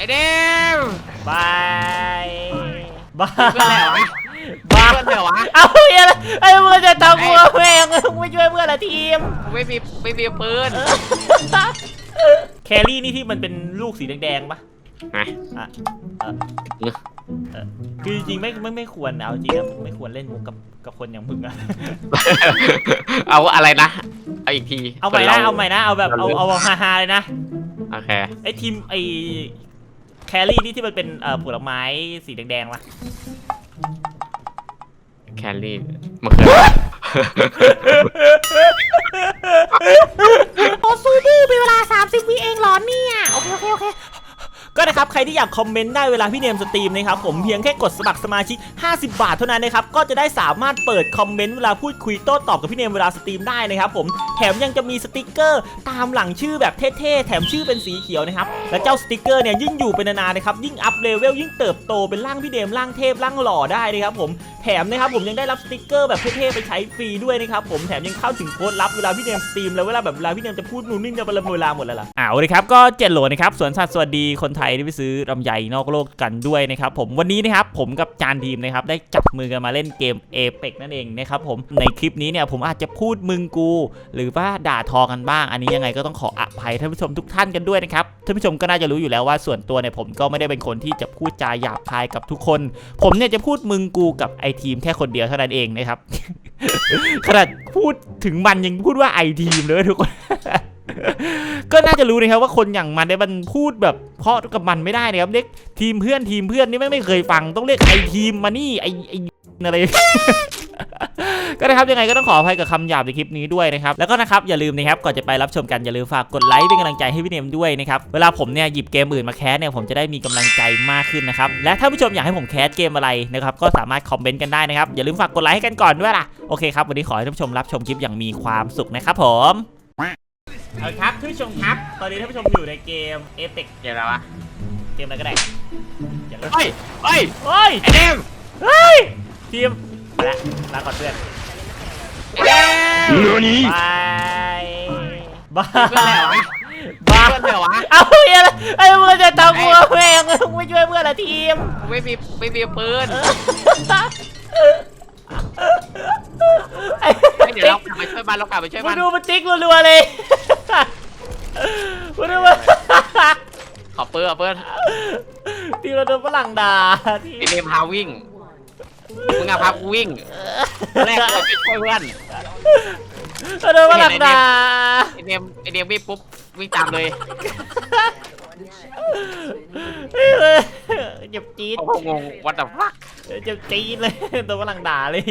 ไอเดม บายบายเพื่อนอะไรวะบายเพื่อนอะไรวะเอาเฮียอะไรไอ้เพื่อนจะทำกูแม่งมึงไม่ช่วยเพื่อนละทีม กูไม่มีไม่มีปืนแครี่นี่ที่มันเป็นลูกสีแดงๆปะนะอะเออเออคือจริงๆไม่ไม่ไม่ควรเอาจริงนะไม่ควรเล่นมุกกับกับคนอย่างมึงอะ เอาอะไรนะ เอาอีกทีเอาใหม่นะ เอาใหม่นะ เอาแบบ เอาเอาฮาๆเลยนะ โอเค ไอ้ทีมไอ้ แครี่นี่ที่มันเป็นเอ่อผลไม้สีแดงๆปะแคลรี่มะเขือโอซูบูเป็นเวลา 30วิเองเหรอเนี่ย โอเค โอเค โอเค ก็นะครับใครที่อยากคอมเมนต์ได้เวลาพี่เนมสตรีมนะครับผมเพียงแค่กดสมัครสมาชิก 50 บาทเท่านั้นนะครับก็จะได้สามารถเปิดคอมเมนต์เวลาพูดคุยโต้ตอบกับพี่เนมเวลาสตรีมได้นะครับผมแถมยังจะมีสติกเกอร์ตามหลังชื่อแบบเท่ๆแถมชื่อเป็นสีเขียวนะครับและเจ้าสติกเกอร์เนี่ยยิ่งอยู่เป็นนานๆนะครับยิ่งอัพเลเวลยิ่งเติบโตเป็นร่างพี่เนมร่างเทพร่างหล่อได้นะครับผมแถมนะครับผมยังได้รับสติกเกอร์แบบเท่ๆไปใช้ฟรีด้วยนะครับผมแถมยังเข้าถึงโค้ดลับเวลาพี่เนมสตรีมแล้วเวลาแบบเวลาพี่เนมจะพูดนู่นนี่จะบละเวลาหมดแล้วล่ะอ้าวเลยครับก็เจ็ดโหลนะครับสวนสัตว์สวัสดีคนไทยที่ไปซื้อลำไยนอกโลกกันด้วยนะครับผมวันนี้นะครับผมกับจานทีมนะครับได้จับมือกันมาเล่นเกมเอเปกนั่นเองนะครับผมในคลิปนี้เนี่ยผมอาจจะพูดมึงกู หรือว่าด่าทอกันบ้าง อันนี้ยังไงก็ต้องขออภัยท่านผู้ชมทุกท่านกันด้วยนะครับท่านผู้ชมก็น่าจะรู้อยู่แล้วว่าส่วนตัวเนี่ยผมก็ไม่ได้เป็นคนที่จะพูดจาหยาบคายกับทุกคน ผมเนี่ยจะพูดมึงกูกับไอทีมแค่คนเดียวเท่านั้นเองนะครับขนาดพูดถึงมันยังพูดว่าไอทีมเลยทุกคน ก็น่าจะรู้นะครับว่าคนอย่างมันเนี่ยมันพูดแบบเพราะกับมันไม่ได้นะครับเรียกทีมเพื่อนทีมเพื่อนนี่ไม่ไม่เคยฟังต้องเรียกไอทีมมานี่ไอไออะไรก็นะครับยังไงก็ต้องขออภัยกับคำหยาบในคลิปนี้ด้วยนะครับแล้วก็นะครับอย่าลืมนะครับก่อนจะไปรับชมกันอย่าลืมฝากกดไลค์เป็นกำลังใจให้พี่เนมด้วยนะครับเวลาผมเนี่ยหยิบเกมอื่นมาแคสเนี่ยผมจะได้มีกำลังใจมากขึ้นนะครับและถ้าผู้ชมอยากให้ผมแคสเกมอะไรนะครับก็สามารถคอมเมนต์กันได้นะครับอย่าลืมฝากกดไลค์ให้กันก่อนด้วยล่ะโอเคครับวันนี้ขอให้ท่านผู้ชมรับชมคลิปอย่างมีความสุขนะครับผม เอาครับท่านผู้ชมครับ ตอนนี้ท่านผู้ชมอยู่ในเกมเอเ c เดี๋ยวอะไรวะเกมอะไรก็ได้อย่าลืมเฮ้ยเฮ้ยเฮ้ยไอเดมเฮ้ยทีมไปละลาก่อนเพื่อนไอเดมบายบายเพื่อนอะไรวะบายเพื่อนอะไรวะเอาเฮียอะไรไอ้เพื่อนจะทำกูแม่งมึงไม่ช่วยเพื่อนละทีมกูไม่มีไม่มีปืนไอ้ เฮ้ยเดี๋ยวเรากลับไปช่วยมันเรากลับไปช่วยมึมังนดูมันติ๊กรัวๆเลยมึงดูมันขอปืนขอปืนทีมเราโดนฝรั่งด่าทีไอเดมพาวิ่งมึงอะพากูวิ่งแรกเราไปช่วยเพื่อนเราโดนฝรั่งด่าไอเดมไอเดมวิ่งปุ๊บวิ่งตามเลย เจ็บจี๊ดเขาก็งง what the fuck เจ็บจี๊ดเลยตัวฝรั่งด่าเลย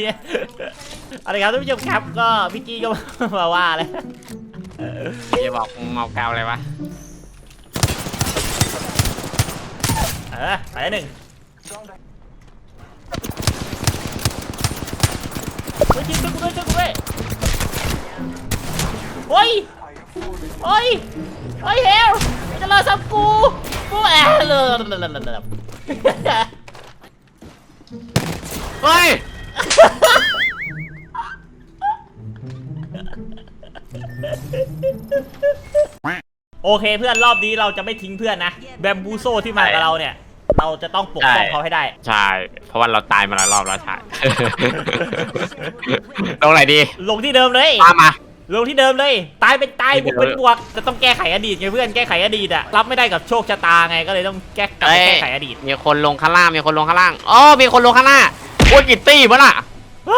อะไรครับท่านผู้ชมครับก็พี่กี้ก็มาว่าเลยอย่าบอกมึงเมากาวอะไรวะเออไปแล้วหนึ่งเฮ้ยยิงช่วยกูด้วยช่วยกูด้วยโอ้ยโอ้ยโอ้ยเฮล จะรอซับกูกูแอบเลยเฮ้ยโอเคเพื่อนรอบนี้เราจะไม่ทิ้งเพื่อนนะแบมบูโซที่มากับเราเนี่ย เราจะต้องปกป้องเขาให้ได้ ใช่ เพราะว่าเราตายมาหลายรอบแล้วใช่ตรงไหนดี ลงที่เดิมเลย ตามมา ลงที่เดิมเลย ตายเป็นตายบวกเดี๋ยวเป็นบวกจะต้องแก้ไขอดีตไงเพื่อนแก้ไขอดีตอะรับไม่ได้กับโชคชะตาไงก็เลยต้องแก้กลับไปเอ้ยแก้ไขอดีตมีคนลงข้างล่างมีคนลงข้างล่างอ๋อมีคนลงข้างหน้าโอ้ยกิตตี้มั้งล่ะเอ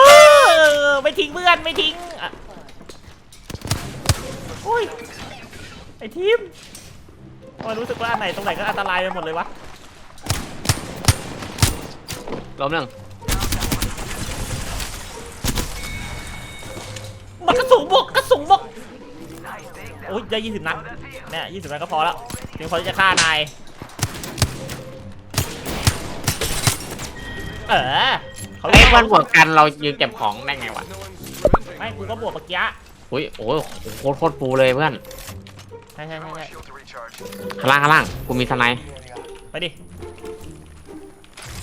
อไม่ทิ้งเพื่อนไม่ทิ้งอะโอ้ยไอทีมทำไมรู้สึกว่าอันไหนตรงไหนก็อันตรายไปหมดเลยวะล้มหนึ่งมันกระสุนบวกกระสุนบวกโอ้ย ได้ยี่สิบนัดเนี่ยยี่สิบนัดก็พอแล้วเพียงพอที่จะฆ่านายเออเขาไอ้ยมันบวกกันเรายืนเก็บของได้ไงวะไม่กูก็บวกเมื่อกี้อุ้ยโอ้ยโคตรโคตรปูเลยเพื่อนใช่ใช่ใช่ใช่ข้างล่างข้างล่างกูมีสไนป์ไปดิ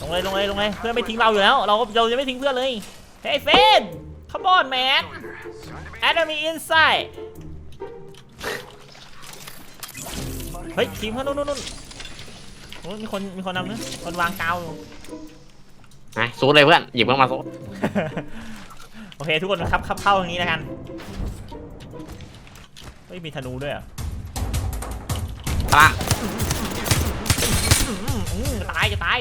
ลงเลยลงเลยลงเลยเพื่อนไม่ทิ้งเราอยู่แล้ว เราก็เราจะไม่ทิ้งเพื่อนเลยเฮ้ยเฟน come on man enemy inside เฮ้ยทีมเขานู่นนู่นนู่นโอ้อ้ยมีคนมีคนนำนะคนวางกาวอยู่ นะซูดเลยเพื่อน หยิบเข้ามาซูดโอเคทุกคนครับครับเข้าอย่างนี้แล้วกัน เฮ้ยมีธนูด้วยเหรอะพลังตายจะตาย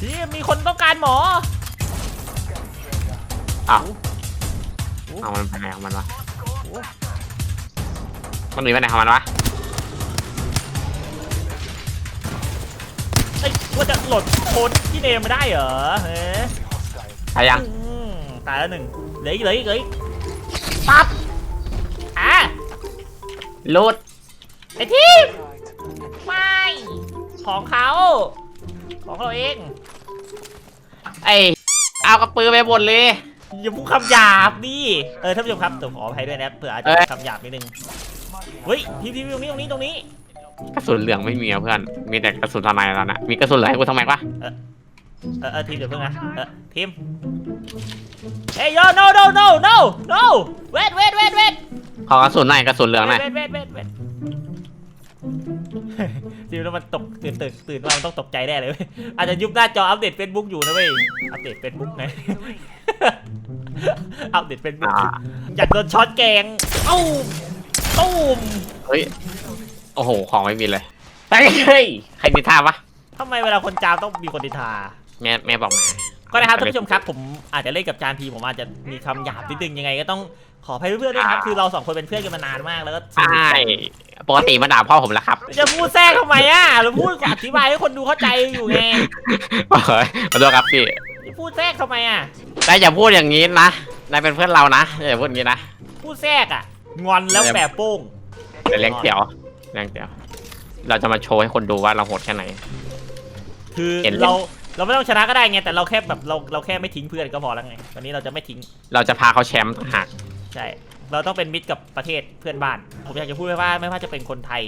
พี่มีคนต้องการหมออ้าวโอ้เอามันไปไหนของมันวะโห มันหนีไปไหนของมันวะเอ้ยว่าจะโหลดโค้ดที่เนมมาได้เหรอเฮ้ยตายยัง อืมตายแล้วหนึ่งเหลืออีกเหลืออีกเหลืออีกปั๊บอะรูดไอ้ทีมไม่ของเขา ของเราเอง ไอ้เอากระปือไปบนเลย อย่าพูดคำหยาบดิ เออท่านผู้ชมครับตัวขออภัยด้วยนะเผื่ออาจจะเอ้ยพูดคำหยาบนิดนึง เฮ้ยทีมทีมตรงนี้ตรงนี้ตรงนี้ กระสุนเหลืองไม่มีอะเพื่อน มีแต่กระสุนทนายแล้วนะ มีกระสุนเหลืองให้กูทำไมวะเออเออทีมเดี๋ยวเพิ่งนะเออทีมเฮ้ย yo no no no no no wait wait wait wait ขอกระสุนหน่อยกระสุนเหลืองหน่อย wait wait wait wait ทีมแล้วมันตกตื่นตื่นตื่นมามันต้องตกใจแน่เลยเว้ยอาจจะยุบหน้าจออัปเดต Facebook อยู่นะเว้ยอัปเดต Facebook ไงอัปเดต Facebook อ่าอยากโดนช็อตแกงเอ้า ตุ้มเฮ้ย โอ้โห ของไม่มีเลย เฮ้ยเฮ้ยใครมีท่าปะทำไมเวลาคนจามต้องมีคนดินทา แม่แม่บอกมา ก็นะครับท่านผู้ชมครับผมอาจจะเล่นกับจานทีผมอาจจะมีคำหยาบนิดนึงยังไงก็ต้องขออภัยเพื่อนๆด้วยนะครับคือเราสองคนเป็นเพื่อนกันมานานมากแล้วก็สใช่นิทกันปกติมาด่าพ่อผมแล้วครับจะพูดแทรกทำไมอะเราพูดอธิบายให้คนดูเข้าใจอยู่ไงเฮ้ยขอโทษครับพี่จะพูดแทรกทำไมอะนายอย่าพูดอย่างนี้นะ นายเป็นเพื่อนเรานะ อย่าพูดอย่างนี้นะ พูดแทรกอะ งอนแล้วแปะโป้งเดี๋ยวเลี้ยงเตี๋ยวเลี้ยงเตี๋ยว เราจะมาโชว์ให้คนดูว่าเราโหดแค่ไหน คือเห็นเราเราไม่ต้องชนะก็ได้ไงแต่เราแค่แบบเราเราแค่ไม่ทิ้งเพื่อนก็พอแล้วไงวันนี้เราจะไม่ทิ้งเราจะพาเขาแชมป์ต่างหากใช่เราต้องเป็นมิตรกับประเทศเพื่อนบ้าน ผมอยากจะพูดไว้ว่าไม่ว่าจะเป็นคนไทย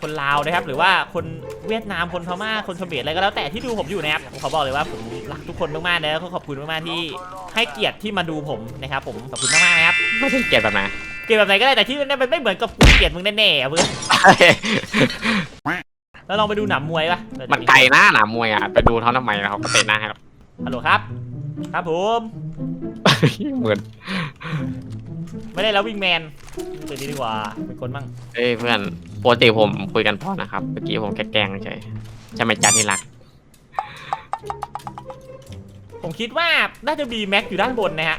คนลาวนะครับ หรือว่าคนเวียดนามคนพม่าคนเขมรอะไรก็แล้วแต่ที่ดูผมอยู่นะครับผมขอบอกเลยว่าผมรักทุกคนมากๆนะแล้วก็ขอบคุณมากๆที่ให้เกียรติที่มาดูผมนะครับผมขอบคุณมากๆนะครับไม่ได้เกลียดแบบไหนเก ลียดแบบไหนก็ได้แต่ที่นั่นมันไม่เหมือนกับกูเกลียดมึงแน่ๆอะเพื่อนแล้วลองไปดูหนามมวยปะมันไกลหน้าหนามวยอะไปดูเขาทำไมเขาก็เตะหน้าให้เราฮัลโหลครับ ครับผมเหมือนไม่ได้แล้ววิ่งแมนเป็นดีดีกว่าเป็นคนมั่งเอ้ยเพื่อนปกติผมคุยกันพอนะครับเมื่อกี้ผมแค่แกล้งเฉยใช่ไหมจ้าที่รัก ผมคิดว่าน่าจะมีแม็กอยู่ด้านบนนะฮะ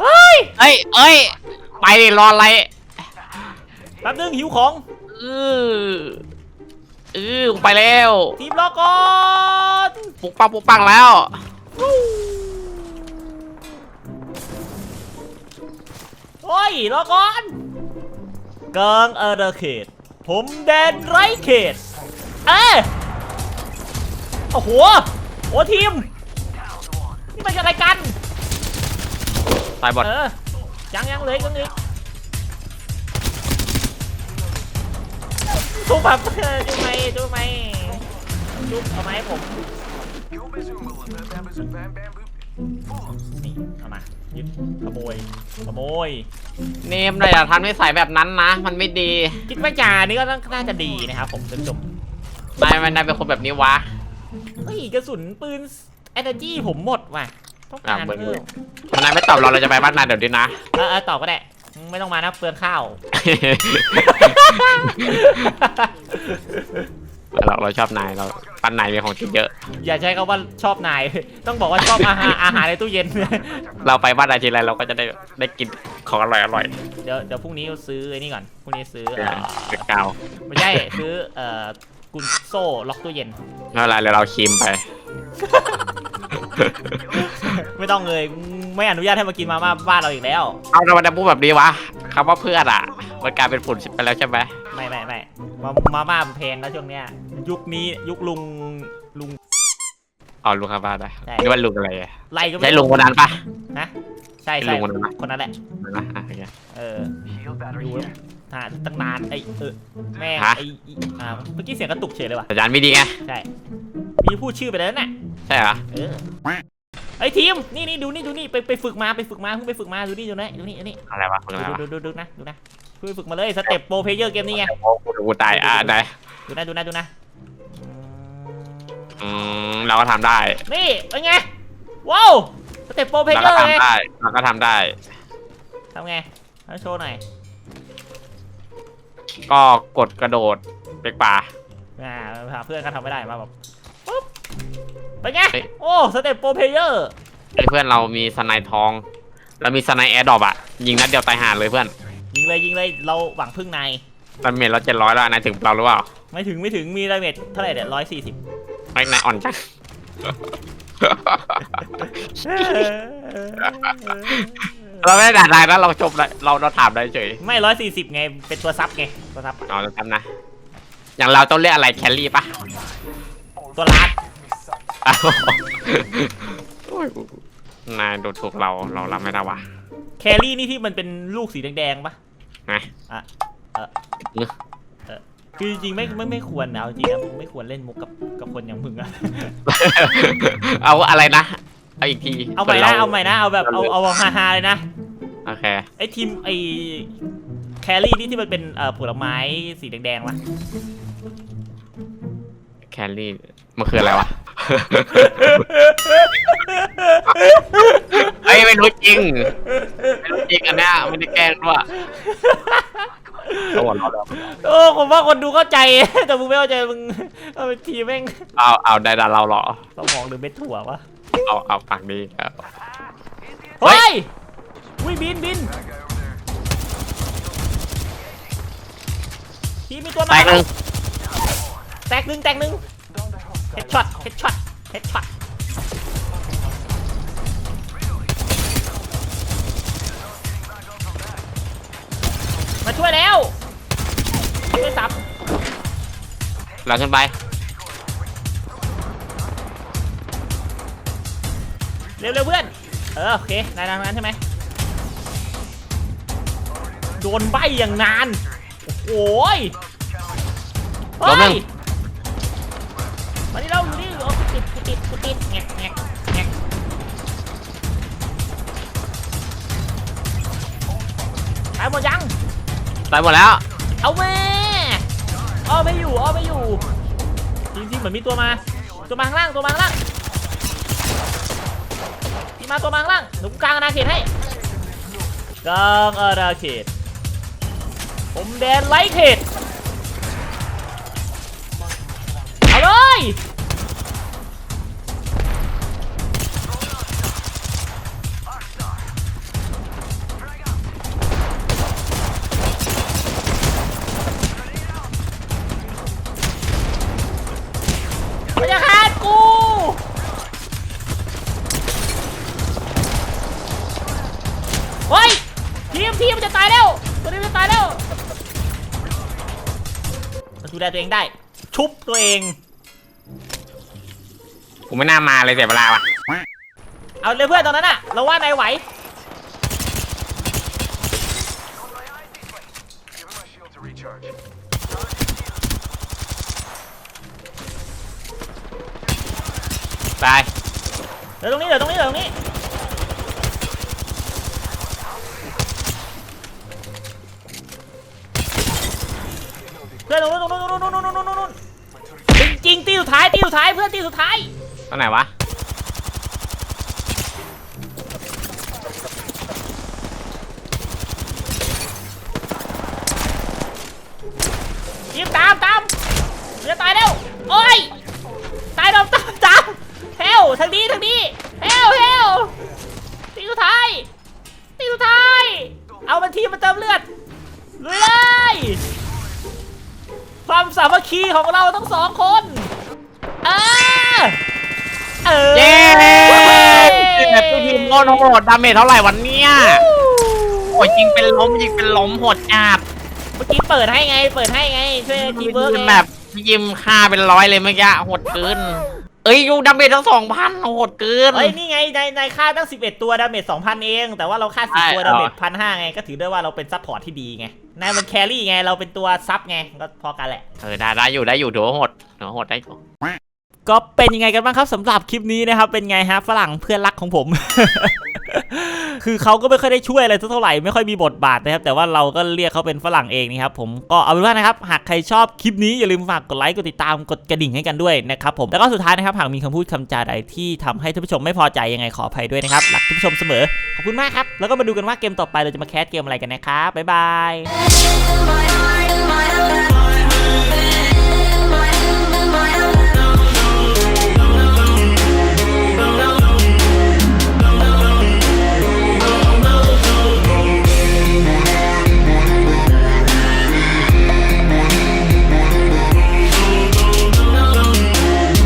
เฮ้ยเอ้ยไปดิรออะไร แป๊บนึงหิวของอืออือกูไปแล้ว ทีมรอก่อนปุกปังปุกปังแล้ว โอ้ยรอก่อนกลางอาณาเขตผมแดนไร้เขต เอ้ย โอ้โหโอ้ทีม นี่มันอะไรกัน ตายบอดเออ ยังยังเหลยยังอีกทุบแบบเออจุบไหมจุบไหมจุบเอาไหมผม นี่ เอามายึดขโมย ขโมย เนมเลยอย่าทำนิสัยแบบนั้นนะ มันไม่ดี คิดว่าจานี่ก็น่าจะดีนะครับผมท่านผู้ชมนายมันนายเป็นคนแบบนี้วะ เฮ้ยกระสุนปืน energy ผมหมดว่ะต้องการอะเบิร์นเพิ่มมันนายไม่ตอบเราเราจะไปบ้านนายเดี๋ยวนี้นะ เออเออตอบก็ได้ไม่ต้องมานะเปลืองข้าว เราเราชอบนายเราปั้นนายมีของกินเยอะ อย่าใช้คำว่าชอบนาย ต้องบอกว่าชอบอาหาร อาหารในตู้เย็น เราไปบ้านนายทีไรเราก็จะได้ได้กินของอร่อยอร่อยเดี๋ยวเดี๋ยวพรุ่งนี้ซื้อไอ้นี่ก่อนพรุ่งนี้ซื้อเอเอ่ออเด็กกาว ไม่ใช่ซื้อเอ่อ กุญโซ่ล็อกตู้เย็นไม่เป็นไรเดี๋ยวเราคีมไป ไม่ต้องเลยไม่อนุญาตให้มากินมาม่าบ้านเราอีกแล้ว เอาทำไมจะพูดแบบนี้วะคำว่าเพื่อนอะ มันกลายเป็นฝุ่นไปแล้วใช่ไหมไม่ไม่ไม่มามาม่ามันแพงแล้วช่วงเนี้ย ยุคนี้ยุคลุงลุงอ๋อลุงครับบ้านนะใช่นี่ว่าลุงอะไรอะไล่ก็ไม่ใช่ลุงคนนั้นปะ นะใช่เป็นใช่ลุงคนนั้นปะ คนนั้นแหละนะอะโอเคเอออยู่แล้ว หาตั้งนานไอ้เออแม่งฮะ ไอ้อีอ่าเมื่อกี้เสียงกระตุกเฉยเลยว่ะสัญญาณไม่ดีไง ใช่มีพูดชื่อไปแล้วน่ะใช่เหรอ เออไอ้ทีมนี่นี่ดูนี่ดูนี่ไปไปฝึกมาไปฝึกมาเพิ่งไปฝึกมาดูนี่ดูนะดูนี่ดูนี่อะไรวะคุณอะไรวะดูดูดูดูนะดูนะช่วยฝึกมาเลยสเต็ปโปรเพลเยอร์เกมนี้ไงโอ้กูกูตาย อะไหนดูนะดูนะดูนะอืมเราก็ทำได้นี่เป็นไงว้าวสเต็ปโปรเพลเราเยก็อร์ไงทำได้เราก็ทำได้ ทำไงเอาโชว์หน่อย ก็กดกระโดดเป็กป่า อ่าหาเพื่อนก็ทำไม่ได้มาแบบปุ๊บเป็นไง เฮ้ย โอ้สเต็ปโปรเพลเยอร์ไอ้เพื่อนเรามีสไนทอง เรามีสไนแอร์ดรอปอะยิงนัดเดียวตายห่าเลยเพื่อนยิงเลยยิงเลยเราหวังพึ่งนายตอนเมทเราเจ็ดร้อยแล้วนายถึงเราหรือเปล่าไม่ถึงไม่ถึงมีดาเมจเท่าไหร่เนี่ยร้อยสี่สิบไอ้นายอ่อนจัง เราไม่ได้ด่านายนะเราจบเลยเราเราถามได้เฉยไม่ร้อยสี่สิบไง เป็นตัวซับไง ตัวซับ เอาแล้วกันนะ อย่างเราต้องเรียกอะไรแคลรี่ปะตัวลัดอ้าวโอ้ยนายดูถูกเราเรารับไม่ได้วะแครี่นี่ที่มันเป็นลูกสีแดงๆปะนะอะเออเออคือจริงๆไม่ไม่ไม่ควรนะเอาจริงนะไม่ควรเล่นมุกกับกับคนอย่างมึงอะเอาอะไรนะ เอาอีกทีเอาใหม่นะเอาใหม่นะเอาแบบเอาเอาฮาๆเลยนะโอเคไอ้ทีมไอ้แครี่นี่ที่มันเป็นเอ่อผลไม้สีแดงๆปะแคลรี่มันคืออะไรวะเฮ้ยไม่รู้จริงไม่รู้จริงอันเนี้ยไม่ได้แกล้งด้วยเอาหัวเราะแล้วโอ้ผมว่าคนดูเข้าใจ แต่มึงไม่เข้าใจมึงเอาเป็นทีมแม่งเอาเอาได้ดาเราเหรอสมองหรือเม็ดถั่ววะ เอาเอาปากดีครับเฮ้เฮ้ยยวิบินบินทีมมีตัวแตมากหนึ่งแตกหนึ่งแตกหนึ่งเฮดช็อตเฮดช็อตเฮดช็อตมาช่วยแล้วช่วยซับเราขึ้นไป เร็วๆเพื่อน เออโอเคนายทางนั้นใช่ไหมโดนใบอย่างนาน โอ้ยโดนหนึ่เฮ้งยมาที่เราอยู่นี่โอ้ติดกูติดกูติดแงกแงกแงกตายหมดยัง ตายหมดแล้ว เอาแม่อ้อไม่อยู่อ้อไม่อยู่ จริงๆเหมือนมีตัวมา ตัวมาข้างล่าง ตัวมาข้างล่างที่ มาตัวมาข้างล่างเดี๋ยวกูกลางอาณาเขตให้กลางอาณาเขต ผมแดนไลท์เขตเอาเลย เฮ้ยทีมทีมมันจะตายแล้วตัวนี้มันจะตายแล้วมันดูแลตัวเองได้ ชุบตัวเองกูไม่น่ามาเลยเสียเวลาว่ะเอาเลยเพื่อนตอนนั้นอะเราว่านายไหว Giving my shield to recharge. ตายเดี๋ยวตรงนี้เดี๋ยวตรงนี้เดี๋ยวตรงนี้ เพื่อนตรงนู้นตรงนู้นตรงนู้นตรงนู้นตรงนู้นจริงจริงตีสุดท้ายตีสุดท้ายเพื่อนตีสุดท้ายตรงไหนวะ ความสามัคคีของเราทั้งสองคนเออเออเย้พี่ทีมโดนโหดดาเมจเท่าไหร่วันเนี้ยโอ้ยยิงเป็นล้มยิงเป็นล้มโหดจัดเมื่อกี้เปิดให้ไง เปิดให้ไง ช่วยทีมเวิร์กยิงไง แบบยิมค่าเป็นร้อยเลยเมื่อกี้โหดเกินเอ้ยยูดาเมจทั้งสองพันโหดเกิน เฮ้ยนี่ไงในในค่าตั้ง 11 ตัวดาเมจ2,000 เอง แต่ว่าเราค่าใช่10ตัวดาเมจเอาพันห้าไง ก็ถือได้ว่าเราเป็นซัพพอร์ตที่ดีไงนายมันแครี่ไงเราเป็นตัวซับไงก็พอกันแหละ เออได้ได้อยู่ได้อยู่ถือว่าโหดถือว่าโหดได้อยู่ก็เป็นยังไงกันบ้างครับสำหรับคลิปนี้นะครับเป็นไงฮะฝรั่งเพื่อนรักของผม คือเขาก็ไม่ค่อยได้ช่วยอะไรสักเท่าไหร่ไม่ค่อยมีบทบาทนะครับแต่ว่าเราก็เรียกเขาเป็นฝรั่งเองนะครับผมก็เอาเป็นว่านะครับหากใครชอบคลิปนี้อย่าลืมฝากกดไลค์กดติดตามกดกระดิ่งให้กันด้วยนะครับผมแล้วก็สุดท้ายนะครับหากมีคำพูดคำจาใดที่ทำให้ท่านผู้ชมไม่พอใจยังไงขออภัยด้วยนะครับรักท่านผู้ชมเสมอขอบคุณมากครับแล้วก็มาดูกันว่าเกมต่อไปเราจะมาแคสเกมอะไรกันนะครับบ๊ายบาย